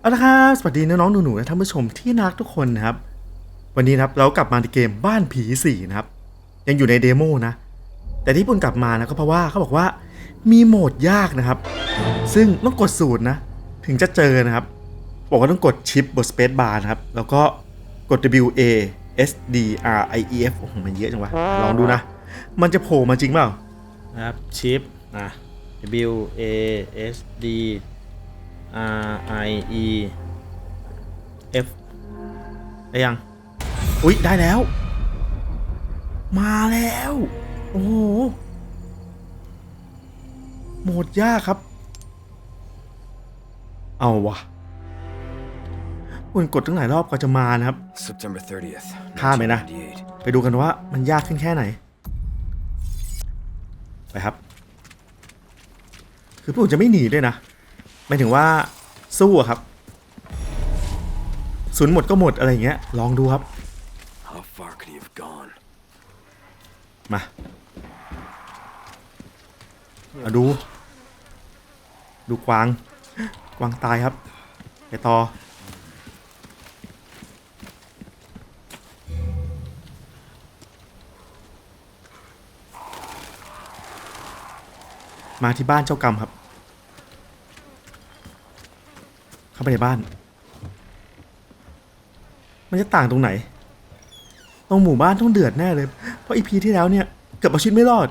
เอาละครับสวัสดีน้องๆหนูๆและท่านผู้ชมที่นักทุกคนนะครับ วันนี้นะครับเรากลับมาในเกมบ้านผีสี่นะครับ ยังอยู่ในเดโมนะ แต่ที่ปุ่นกลับมานะก็เพราะว่าเขาบอกว่ามีโหมดยากนะครับ ซึ่งต้องกดสูตรนะ ถึงจะเจอนะครับ บอกว่าต้องกดชิปบนสเปซบาร์นะครับ แล้วก็กด W A S D R I E F โอ้โหมันเยอะจังวะ ลองดูนะ มันจะโผล่มาจริงเปล่านะครับชิปนะ W A S D R I E F ได้ยัง อุ๊ย ได้แล้ว มาแล้ว โอ้โห โหมดยากครับ เอาวะคุณกดตั้งหลายรอบกว่าจะมานะครับ September 30th. ข้ามไปนะ 1998. ไปดูกันว่ามันยากขึ้นแค่ไหน ไปครับ คือผมจะไม่หนีด้วยนะ หมายถึงว่าสู้อะครับศูนย์หมดก็หมดอะไรอย่างเงี้ย ลองดูครับ How far could he have gone? มาเอาดู ดูกวาง กวางตายครับ ไปต่อ มาที่บ้านเจ้ากรรมครับ เข้าไปในบ้าน มันจะต่างตรงไหน ตรงหมู่บ้านต้องเดือดแน่เลย เพราะอีพีที่แล้วเนี่ยเกือบเอาชีวิตไม่รอด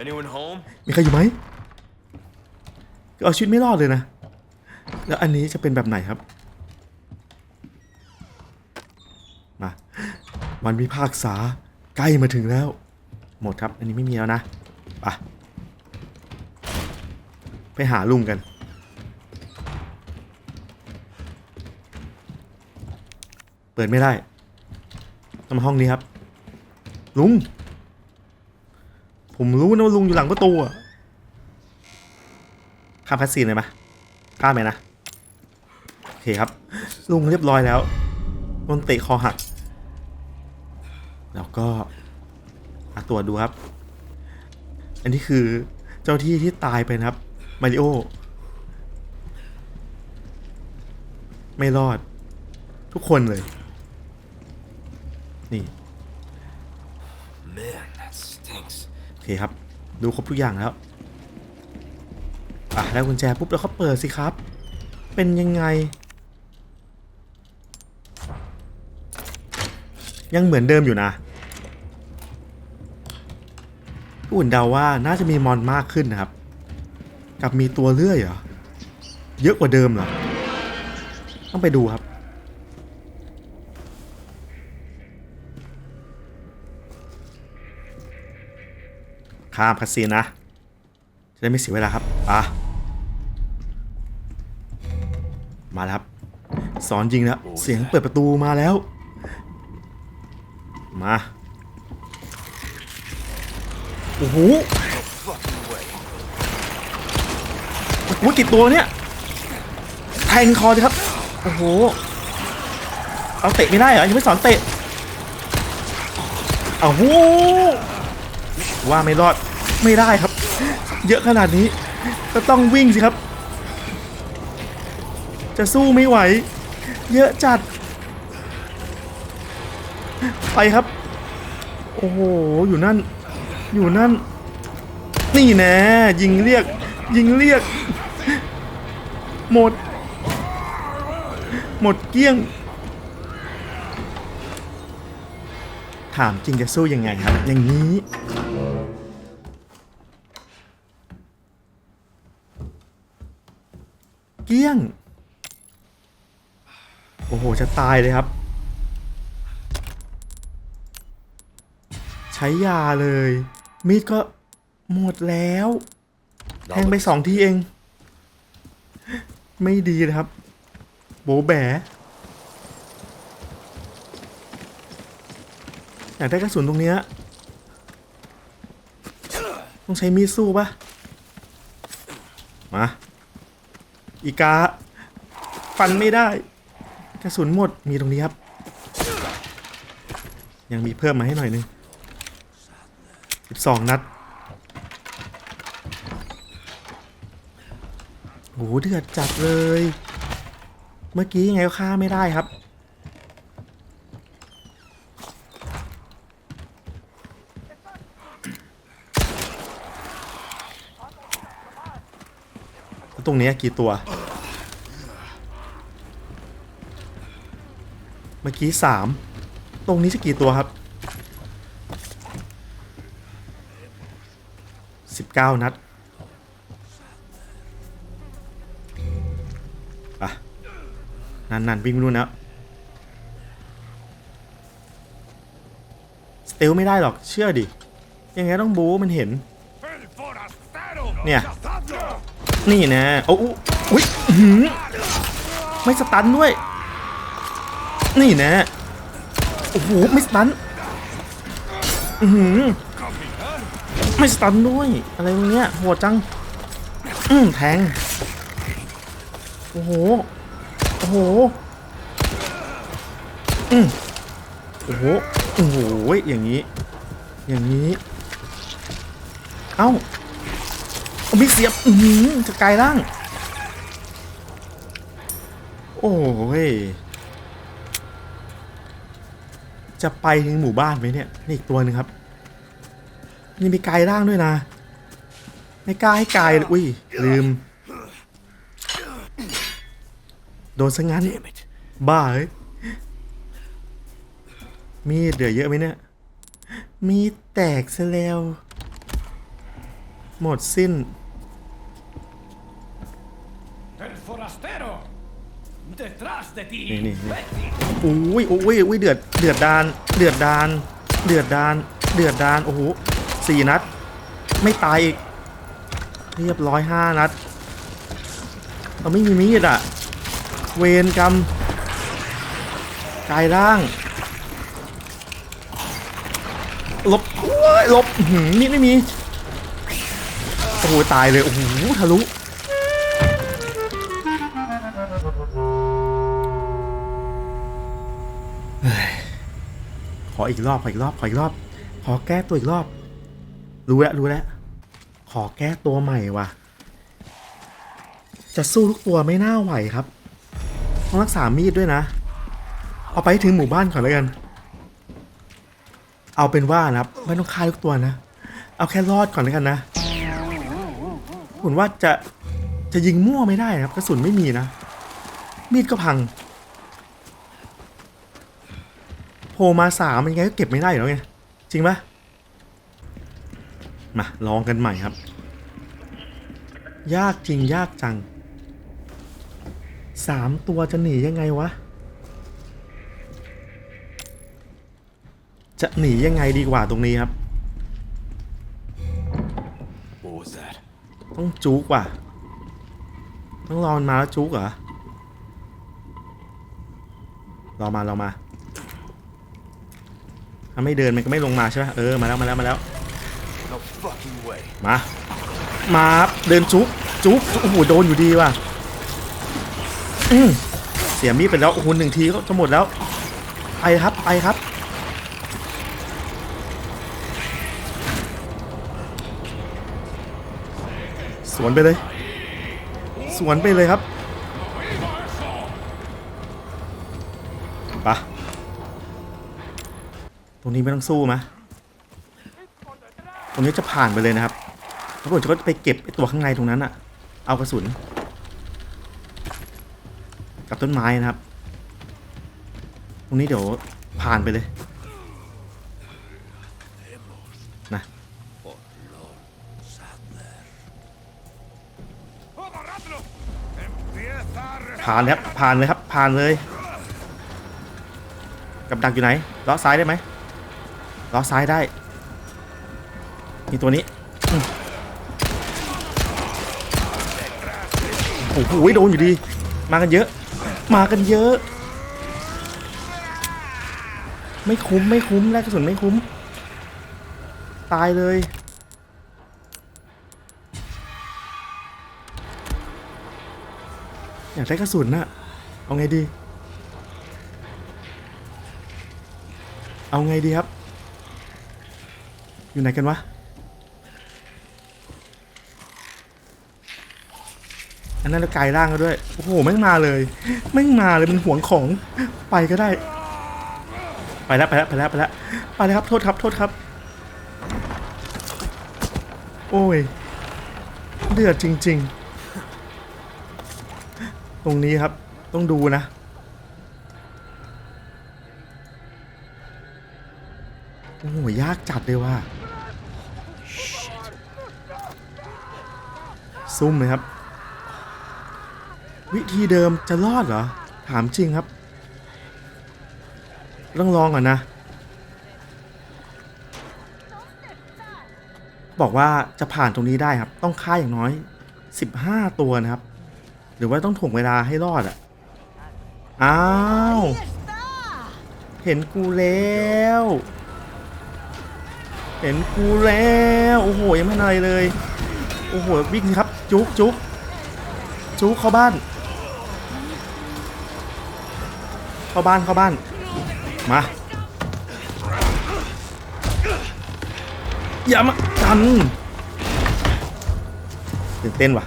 Anyone home? มีใครอยู่ไหมเกือบเอาชีวิตไม่รอดเลยนะ แล้วอันนี้จะเป็นแบบไหนครับ มาวันวิพากษาใกล้มาถึงแล้ว หมดครับ อันนี้ไม่มีแล้วนะ ไป ไปหาลุงกัน ปิดไม่ได้ต้องมาห้องนี้ครับ ลุง ผมรู้นะว่าลุงอยู่หลังประตูอะข้ามคัสซีนเลยไหมข้ามไหมนะ โอเคครับ ลุงเรียบร้อยแล้วโดนเตะคอหัก แล้วก็อาตรวจดูครับ อันนี้คือเจ้าที่ที่ตายไปนะครับ มาริโอ ไม่รอดทุกคนเลย นี่ Man, that stinks. โอเคครับ ดูครบทุกอย่างแล้วอะได้กุญแจปุ๊บแล้วเขาเปิดสิครับ เป็นยังไง ยังเหมือนเดิมอยู่นะผู้อื่นเดาว่าน่าจะมีมอนมากขึ้นนะครับ กับมีตัวเลื่อยเหรอ เยอะกว่าเดิมเหรอ ต้องไปดูครับ ข้ามคาซีนนะ จะได้ไม่เสียเวลาครับ อะ มาแล้วครับ สอนยิงแล้ว เสียงเปิดประตูมาแล้ว มา โอ้โหโอ้โหกี่ตัวเนี่ย แทงคอสิครับ โอ้โห เอาเตะไม่ได้เหรอ ยังไม่สอนเตะเอาโห ว่าไม่รอดไม่ได้ครับ เยอะขนาดนี้ ก็ต้องวิ่งสิครับ จะสู้ไม่ไหว เยอะจัด ไปครับ โอ้โห อยู่นั่น อยู่นั่น นี่แน่ยิงเรียก ยิงเรียก หมด หมดเกลี้ยง ถามจริงจะสู้ยังไงครับ อย่างนี้ ลี้ยง โอ้โห จะตายเลยครับ ใช้ยาเลย มีดก็หมดแล้ว แทงไปสองทีเอง ไม่ดีเลยครับ โบแบอยากได้กระสุนตรงเนี้ยต้องใช้มีดสู้ปะมา อีกา ฟันไม่ได้ กระสุนหมดมีตรงนี้ครับ ยังมีเพิ่มมาให้หน่อยนึง12 นัดโอโหเดือดจัดเลย เมื่อกี้ยังไงก็ฆ่าไม่ได้ครับ แล้วต รงนี้กี่ตัว เมื่อกี้สามตรงนี้จะกี่ตัวครับสิบเก้านัดอะนั่นนั่นวิ่งไปนู่นแล้วสเตลไม่ได้หรอกเชื่อดิยังไงต้องบูมันเห็น เนี่ย นี่นะโอ้อุ้ยอื้อหือไม่สตันด้วย นี่นะโอ้โหไม่สตันอือหือไม่สตันด้วย อะไรพวกเนี้ยโหดจัง อืมแทง โอ้โห โอ้โห อืมโอ้โห โอ้โห อย่างนี้ อย่างนี้ เอ้า เอาไม่เสียบอือหือจะกลายร่าง โอ้ย จะไปถึงหมู่บ้านไหมเนี่ย นี่อีกตัวหนึ่งครับ นี่มีกายร่างด้วยนะ ไม่กล้าให้กายเลอุ้ย ลืม โดนซะงั้น บ้าเอ้ยมีดเหลือเยอะไหมเนี่ย มีดแตกซะแล้ว หมดสิ้น นี่นี่นี่อุ้ยอุ้ยอุ้ยเดือดเดือดดาน เดือดดาน เดือดดาน เดือดดานโอ้โหสี่นัด ไม่ตายอีก เรียบร้อยห้านัด เราไม่มีมีดอะเวรกรรมกายร่างลบโอ้ยลบอื้อหือมีดไม่มี โอ้โหตายเลย โอ้โหทะลุ ออีกรอบขออีกรอบขออีกรอบ ขอแก้ตัวอีกรอบ รู้แล้วรู้แล้ว ขอแก้ตัวใหม่ว่ะ จะสู้ทุกตัวไม่น่าไหวครับ ต้องรักษามีดด้วยนะ เอาไปถึงหมู่บ้านก่อนแล้วกัน เอาเป็นว่านะครับไม่ต้องฆ่าทุกตัวนะ เอาแค่รอดก่อนแล้วกันนะผมว่าจะจะยิงมั่วไม่ได้นะครับกระสุนไม่มีนะ มีดก็พัง โผล่มาสามมันยังไงก็เก็บไม่ได้อยู่แล้วไง จริงปะมาลองกันใหม่ครับ ยากจริงยากจังสามตัวจะหนียังไงวะ จะหนียังไงดีกว่าตรงนี้ครับต้องจุกว่ะ ต้องรอมันมาแล้วจุกเหรอรอมารอมาาไม่เดินมันก็ไม่ลงมาใช่ไหมเออมาแล้วมาแล้วมาแล้ว No fucking way. มามาครับเดินจุกจุกโอ้โหโดนอยู่ดีว่ะอืมเสียมีดไปแล้วโอ้โหหนึ่งทีก็จะหมดแล้วไปครับไปครับสวนไปเลย สวนไปเลยครับไปะ ตรงนี้ไม่ต้องสู้มะตรงนี้จะผ่านไปเลยนะครับแล้วผมจะก็ไปเก็บไอตัวข้างในตรงนั้นอะเอากระสุน กับต้นไม้นะครับ ตรงนี้เดี๋ยวผ่านไปเลยนะผ่านครับผ่านเลยครับผ่านเลย กับดักอยู่ไหนล้อซ้ายได้ไหม ล้อซ้ายได้ มีตัวนี้โอ้โหโดนอยู่ดี มากันเยอะ มากันเยอะ ไม่คุ้มไม่คุ้มแลกกระสุนไม่คุ้ม ตายเลยอยากได้กระสุนน่ะ เอาไงดี เอาไงดีครับ อยู่ไหนกันวะอันนั้นแล้วกลายร่างก็ด้วย โอ้โหแม่งมาเลยแม่งมาเลยมันห่วงของไปก็ได้ ไปแล้วไปแล้วไปแล้วไปแล้วไปแล้วครับโทษครับโทษครับ โอ้ย เดือดจริง ๆ ตรงนี้ครับต้องดูนะ โอ้โหยากจัดเลยว่ะ ซุ่มเลยครับ วิธีเดิมจะรอดเหรอ ถามจริงครับ ต้องลองก่อนนะ บอกว่าจะผ่านตรงนี้ได้ครับ ต้องฆ่าอย่างน้อย 15 ตัวนะครับ หรือว่าต้องถ่วงเวลาให้รอดอะอ้าว เห็นกูแล้วเห็นกูแล้ว โอ้โห ยังไม่อะไรเลย โอ้โหวิ่งสิครับ จุกจุกจุกเข้าบ้าน เข้าบ้านเข้าบ้าน มาอย่ามากันตื่นเต้นว่ะ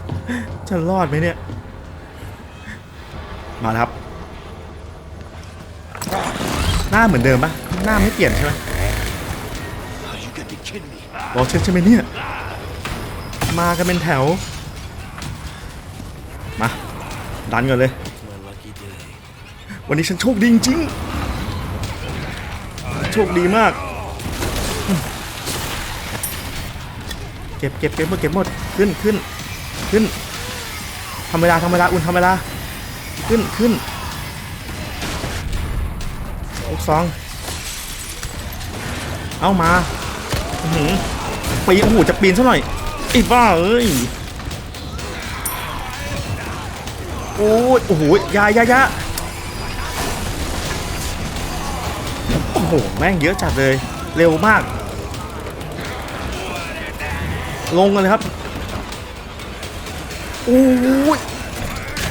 จะรอดไหมเนี่ย มาแล้วครับ หน้าเหมือนเดิมปะหน้าไม่เปลี่ยนใช่ไหม Oh, you gotta be kidding me. รอเช็คใช่ไหมเนี่ย มากันเป็นแถว มา ดันก่อนเลย วันนี้ฉันโชคดีจริงโชคดีมาก เก็บเก็บเก็บหมดเก็บหมด ขึ้นขึ้นขึ้นทำเวลาทำเวลาอุ่นทำเวลา ขึ้นขึ้นลูกซอง เอามา ปีนโอ้โห จะปีนซะหน่อย ไอ้บ้าเอ้ยโอ้ยโอ้โหยายายาโอ้โห แม่งเยอะจัดเลย เร็วมาก ลงกันเลยครับโอ้ย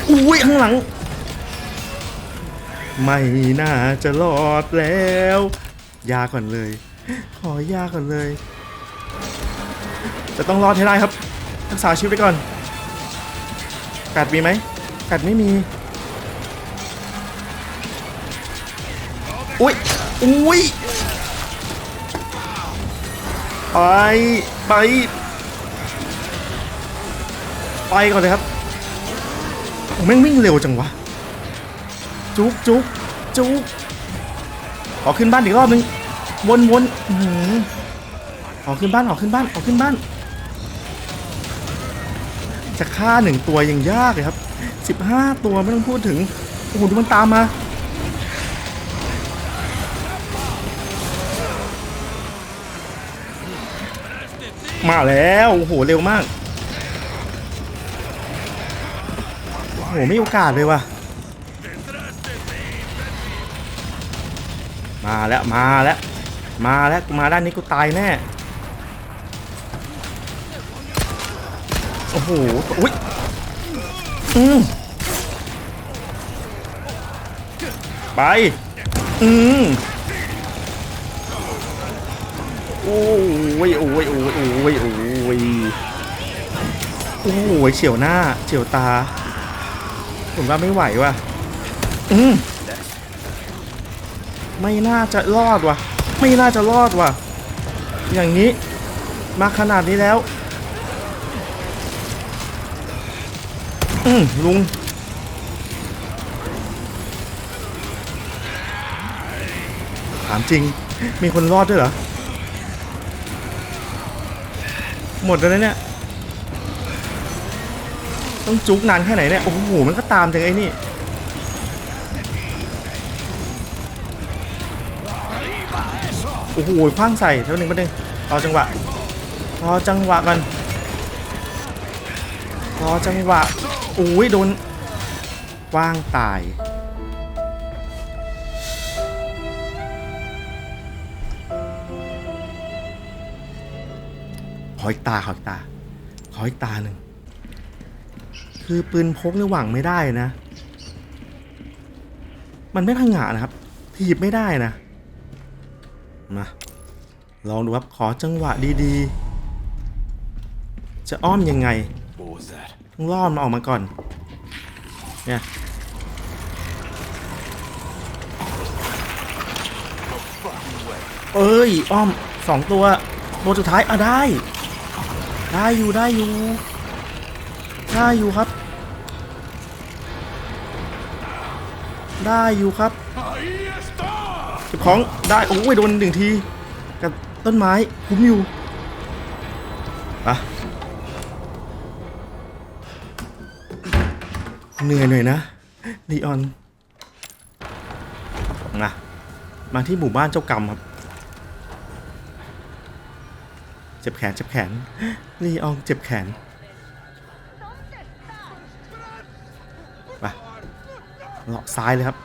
โอ้ยข้างหลัง ไม่น่าจะรอดแล้ว ยาก่อนเลย ขอยาก่อนเลย จะต้องรอดให้ได้ครับรักษาชีวิตไว้ก่อน กัดมีไหม กัดไม่มี อุ้ย อุ้ย ไป ไป ไปก่อนเลยครับโอ้แม่งวิ่งเร็วจังวะ จุกจุกจุกขอขึ้นบ้านอีกรอบนึง วนวนออหือขอขึ้นบ้านขอขึ้นบ้านขอขึ้นบ้าน จะฆ่าหนึ่งตัวยังยากเลยครับ 15 ตัวไม่ต้องพูดถึง โอ้โหดูมันตามมามาแล้ว โอ้โห เร็วมาก โอ้โห ไม่โอกาสเลยว่ะ มาแล้ว มาแล้ว มาแล้ว มาด้านนี้กูตายแน่ โอ้โหอุ้ยอืมไป อืมโอ้ยโอ้ยโอ้ยโอ้ยโอ้ยโอ้ยเฉียวหน้า เฉียวตา ผมว่าไม่ไหวว่ะ อืมไม่น่าจะรอดว่ะ ไม่น่าจะรอดว่ะ อย่างนี้ มาขนาดนี้แล้ว อืมลุง ถามจริง มีคนรอดด้วยเหรอ หมดแล้วเนี่ย ต้องจุกนานแค่ไหนเนี่ย โอ้โห มันก็ตามจังไอ้นี่โอ้โหคว้างใส่เท่านึงแป๊บนึงรอจังหวะรอจังหวะกันรอจังหวะ อุ้ยโดนกว้างตาย ขออีกตา ขออีกตา ขออีกตาหนึ่ง คือปืนพกเนี่ยหวังไม่ได้นะ มันไม่พังงะนะครับ ถีบไม่ได้นะ มา ลองดูครับ ขอจังหวะดีๆ จะอ้อมยังไง What was that? ต้องล่อมันออกมาก่อน เนี่ย เอ้ย อ้อมสองตัวตัวสุดท้าย อะ ได้ ได้อยู่ได้อยู่ ได้อยู่ครับ ได้อยู่ครับเก็บของได้ โอ้ยโดนหนึ่งที กับต้นไม้คุ้มอยู่ เหนื่อยหน่อยนะลีออนมามาที่หมู่บ้านเจ้ากรรมครับ เจ็บแขนเจ็บแขนลีออนเจ็บแขนไปเลาะซ้ายเลยครับ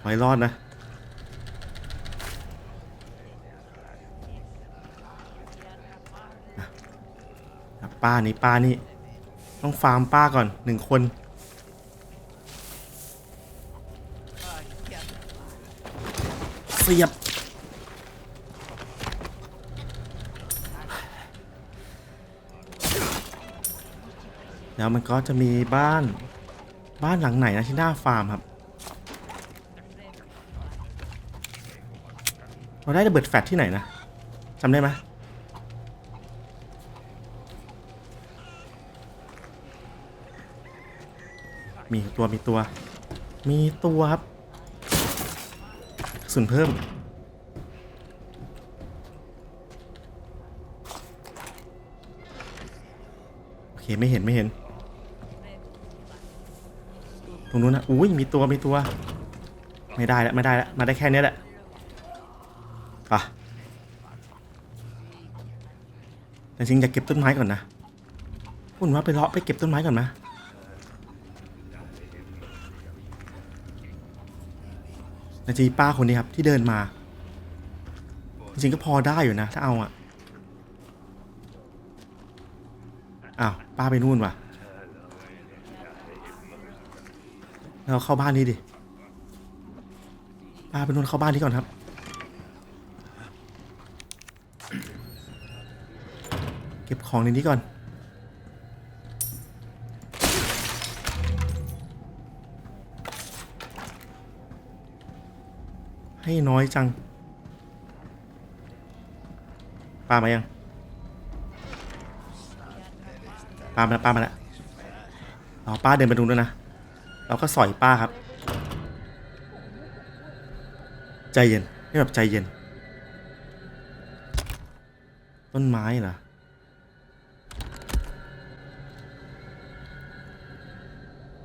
ขอให้รอดนะ ป้านี่ป้านี่ ต้องฟาร์มป้าก่อนหนึ่งคน เสียบ แล้วมันก็จะมีบ้านบ้านหลังไหนนะที่หน้าฟาร์มครับ เราได้ระเบิดแฟลชที่ไหนนะจำได้ไหม มีตัวมีตัว มีตัวครับสุนเพิ่ม โอเค ไม่เห็นไม่เห็น ตรงนู้นนะอุ้ยมีตัวมีตัว ไม่ได้แล้วไม่ได้แล้วมาได้แค่นี้แหละป่ะแต่จริงจะเก็บต้นไม้ก่อนนะคุณว่าไปเลาะไปเก็บต้นไม้ก่อนนะ นาจีป้าคนนี้ครับ ที่เดินมา จริงๆก็พอได้อยู่นะ ถ้าเอาอะอ้าวป้าไปนู่นว่ะเราเข้าบ้านนี้ดิป้าไปนู่นเข้าบ้านนี้ก่อนครับเก็บของในนี้ก่อน ให้น้อยจังป้ามายังป้ามาแล้วป้ามาแล้วอ๋อป้าเดินไปตรงนู้นนะ เราก็สอยป้าครับ ใจเย็นให้แบบใจเย็น ต้นไม้เหรอ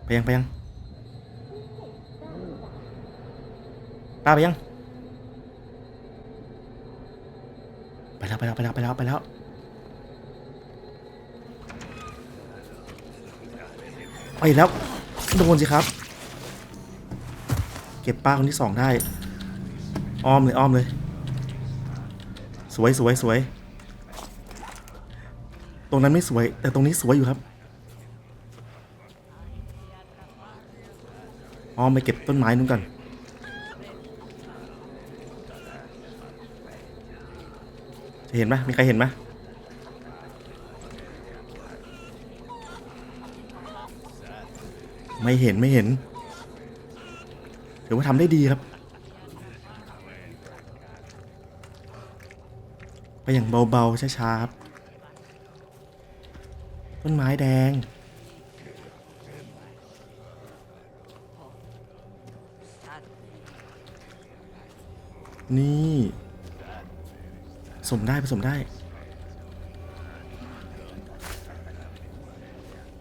ไปยังไปยังป้าไปยัง ไป แล้วไปแล้วไปแล้วไปแล้วไปแล้วไปแล้วโดนสิครับ เก็บป้าคนที่สองได้ อ้อมเลยอ้อมเลย สวยสวยสวย ตรงนั้นไม่สวย แต่ตรงนี้สวยอยู่ครับ อ้อมไปเก็บต้นไม้นู้นก่อน จะ เห็นไหมมีใครเห็นไหมไม่เห็นไม่เห็นถือว่าทำได้ดีครับ ไปอย่างเบาๆช้าๆครับต้นไม้แดงนี่ สมได้ผสมได้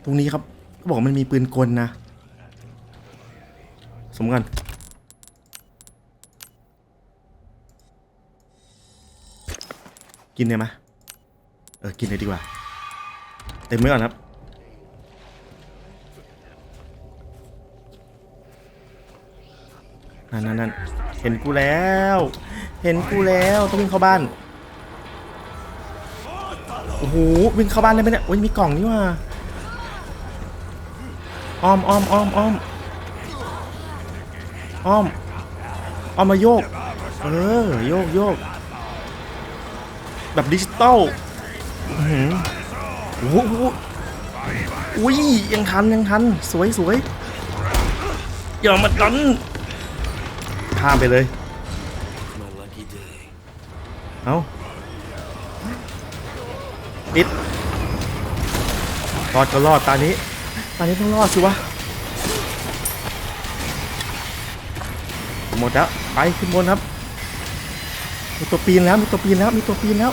ตรงนี้ครับเขาบอกมันมีปืนกลนะ สมกันกินได้ไหมเออ กินเลยดีกว่า เต็มไว้ก่อนครับ นั่นนั่นนั่นเห็นกูแล้ว เห็นกูแล้ว ต้องวิ่งเข้าบ้าน อ้โหวิ่งเข้าบ้านได้ไหมเนี่ยโอ้ยมีกล่องนี่ว่าอ้อมอ้อมอ้อมอ้อมอ้อมอ้อมมาโยก เออโยกโยกแบบดิจิตอลอื้อหือโอ้โหอุ้ยยังทันยังทันสวยสวยอย่ามาดันข้ามไปเลย รอดก็รอดตานี้ ตานี้ต้องรอดสิวะ หมดแล้ว ไปขึ้นบนครับ มีตัวปีนแล้ว มีตัวปีนแล้ว มีตัวปีนแล้ว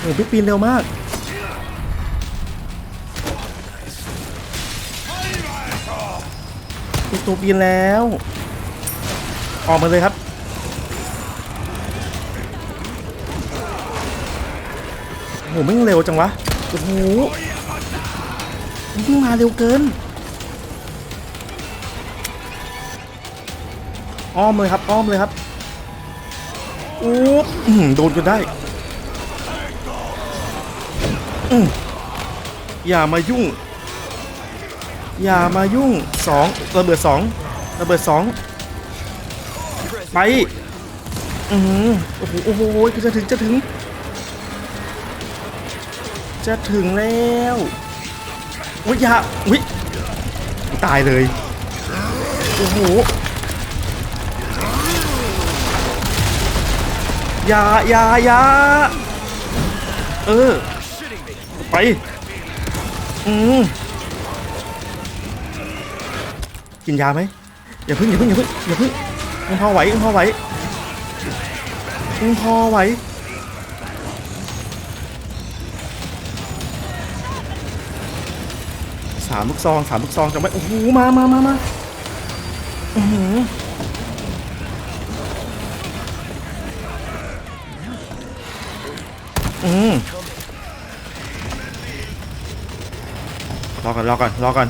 โอ้โหพี่ปีนเร็วมาก มีตัวปีนแล้ว ออกมาเลยครับโอ้โหไม่งเร็วจังวะ โอ้โหมันเพิ่งมาเร็วเกิน อ้อมเลยครับ อ้อมเลยครับอู้อื้อหือโดนจนได้อย่ามายุ่ง อย่ามายุ่งสองระเบิดสองระเบิดสองไป อือหือโอ้โห โอ้โห จะถึง จะถึง จะถึงแล้วอุ้ยาอุ้ยตายเลย โอ้โหยายายาเออ ไป อืมกินยาไหมอย่าพึ่งอย่าพึ่งอย่าพึ่งอย่าพึ่งยังพอไหวยังพอไหวยังพอไหวามลูกซองสามลูกซองจะไม่โอ้โหมามามามาอือหืออืมรอก่อนรอก่อนรอก่อน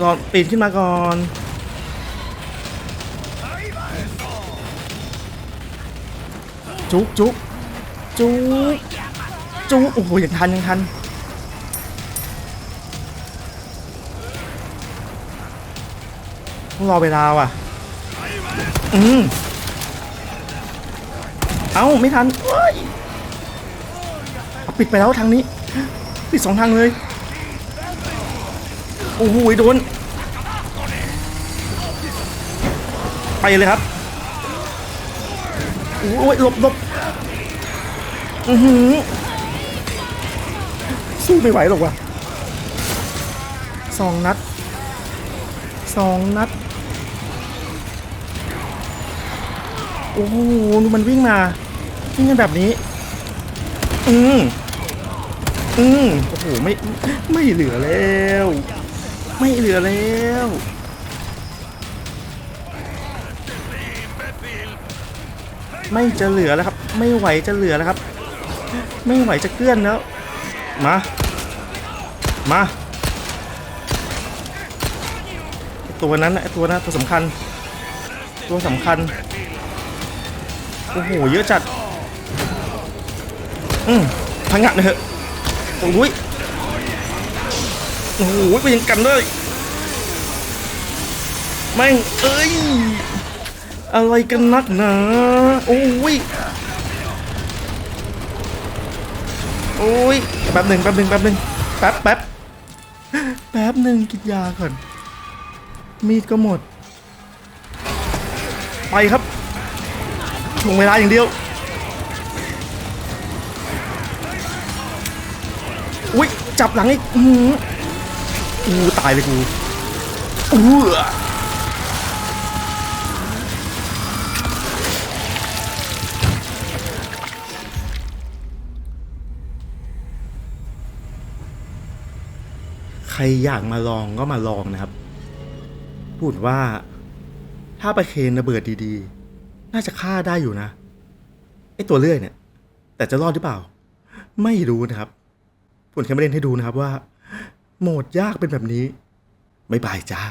รอปีนขึ้นมาก่อนจุกจุกจุกจุกโอ้โหยังทันยังทัน ต้องรอเวลาว่ะ อืมเอ้าไม่ทันปิดไปแล้วทางนี้ ปิดสองทางเลย โอ้โหโดน ไปเลยครับ โอ้ยหลบหลบอือหือสู้ไม่ไหวหรอกว่ะสองนัดสองนัด โอ้โหดูมันวิ่งมาวิ่งกันแบบนี้ อืมอืมโอ้โหไม่ไม่เหลือแล้ว ไม่เหลือแล้วไม่จะเหลือแล้วครับ ไม่ไหวจะเหลือแล้วครับ ไม่ไหวจะเกลื่อนแล้ว มา มา ตัวนั้นนะไอ้ตัวนั้นตัวสำคัญ ตัวสำคัญ โอ้โห เยอะจัด อืมพังงัดเลยเถอะโอ้ยโอ้โหไปยังกันเลยแม่งเอ้ย อะไรกันนักหนาโอ้ยโอ้ยแป๊บหนึ่งแป๊บหนึ่งแป๊บหนึ่งแป๊บแป๊บแป๊บหนึ่งกินยาก่อน มีดก็หมด ไปครับ ลงเวลาอย่างเดียว อุ้ยจับหลังอีกอืออู้ตายเลยกูอู้ใครอยากมาลองก็มาลองนะครับ พูดว่าถ้าประเคนระเบิดดีๆ น่าจะฆ่าได้อยู่นะไอตัวเลื่อยเนี่ย แต่จะรอดหรือเปล่า ไม่รู้นะครับผมแค่มาเล่นให้ดูนะครับว่า โหมดยากเป็นแบบนี้ไม่บายจ้า